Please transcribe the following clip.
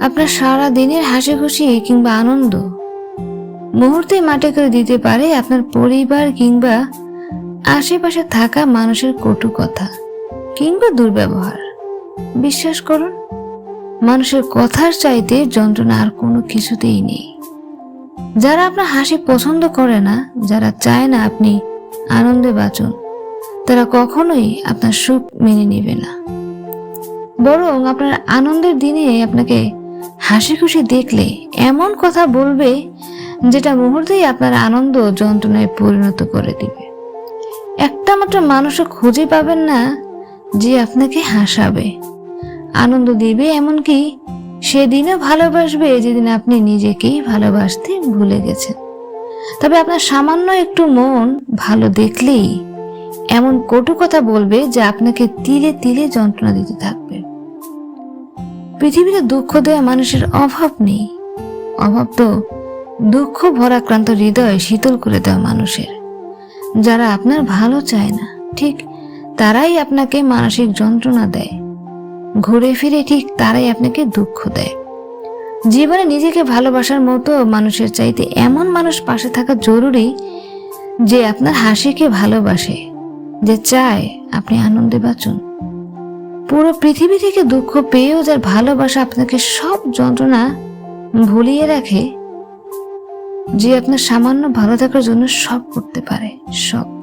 আপনার সারা দিনের হাসি খুশি কিংবা আনন্দ। মুহূর্তে মাটি করে দিতে পারে আপনার পরিবার কিংবা আশেপাশে থাকা মানুষের কটু কথা কিংবা দুর্ব্যবহার। বিশ্বাস করুন, মানুষের কথার চাইতে যন্ত্রণা আর কোনো কিছুতেই নেই। যারা আপনার হাসি পছন্দ করে না, যারা চায় না আপনি আনন্দে বাঁচুন, তারা কখনোই আপনার সুখ মেনে নেবে না। বরং আপনার আনন্দের দিনে আপনাকে হাসি খুশি দেখলে এমন কথা বলবে যেটা মুহূর্তেই আপনার আনন্দ যন্ত্রণায় পরিণত করে দিবে। একটা মাত্র মানুষও খুঁজে পাবেন না যে আপনাকে হাসাবে। আনন্দ দিবে এমনকি সেদিনও ভালোবাসবে যেদিন আপনি নিজেকেই ভালোবাসতে ভুলে গেছেন। তবে আপনার সামান্য একটু মন ভালো দেখলেই এমন কটু কথা বলবে যা আপনাকে তিলে তিলে যন্ত্রণা দিতে থাকবে। পৃথিবীতে দুঃখ দেয়া মানুষের অভাব নেই। অভাব তো দুঃখ ভরাক্রান্ত হৃদয় শীতল করে দেওয়া মানুষের। যারা আপনার ভালো চায় না, ঠিক তারাই আপনাকে মানসিক যন্ত্রণা দেয়। ঘুরে ফিরে ঠিক তারাই আপনাকে দুঃখ দেয়। জীবনে নিজেকে ভালোবাসার মতো মানুষের চাইতে এমন মানুষ পাশে থাকা জরুরি যে আপনার হাসিকে ভালোবাসে, যে চায় আপনি আনন্দে বাঁচুন। পুরো পৃথিবী থেকে দুঃখ পেয়েও যার ভালোবাসা আপনাকে সব যন্ত্রণা ভুলিয়ে রাখে, যে আপনার সামান্য ভালো থাকার জন্য সব করতে পারে, সব।